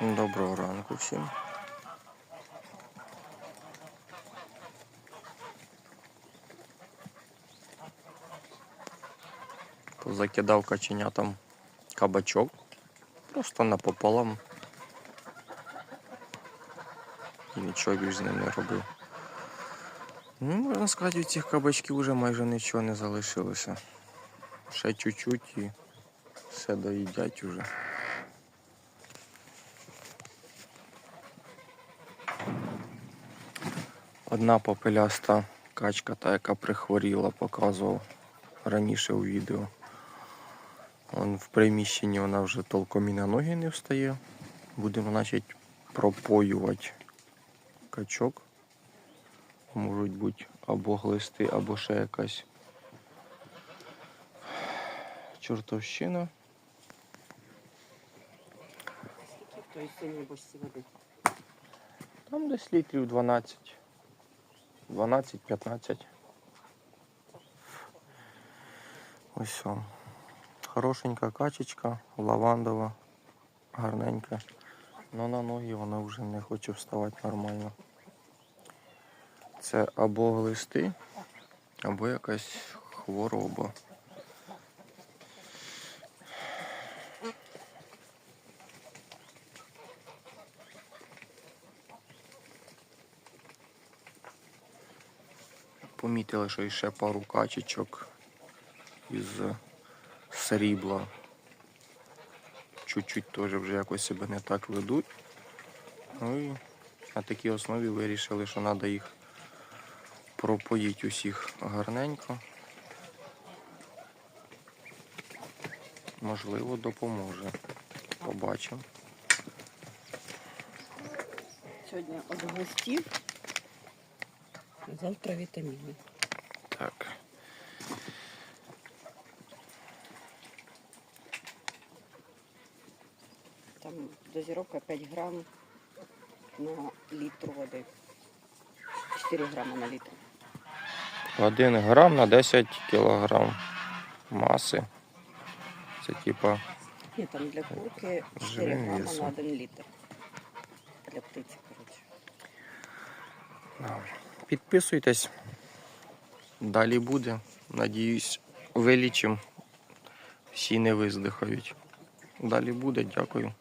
Доброго ранку всім. Позакидав каченятам кабачок. Просто напополам. І нічого більш з ним не робив. Ну, можна сказати, у цих кабачків вже майже нічого не залишилося. Ще чуть-чуть і все доїдять уже. Одна попеляста качка, та яка прихворіла, показував раніше у відео. Он в приміщенні вона вже толком і на ноги не встає. Будемо, значить, пропоювати качок. Можуть бути або глисти, або ще якась чортовщина. Там десь літрів 12. 12-15. Ось о. Хорошенька качечка, лавандова, гарненька. Но на ноги вона вже не хоче вставати нормально. Це або глисти, або якась хвороба. Помітили, що ще пару качечок із срібла. Чуть-чуть теж вже якось себе не так ведуть. Ну і на такій основі вирішили, що треба їх пропоїти усіх гарненько. Можливо, допоможе. Побачимо. Сьогодні од гостів, завтра вітаміни. Так. Там дозировка 5 грам на літр води. 4 грама на літр. 1 грам на 10 кілограм маси. Це типа Ні, там для курки 4 Живим грама на 1 літр. Для птиці, коротше. Підписуйтесь. Далі буде. Надіюсь, вилічим. Всі не виздихають. Далі буде. Дякую.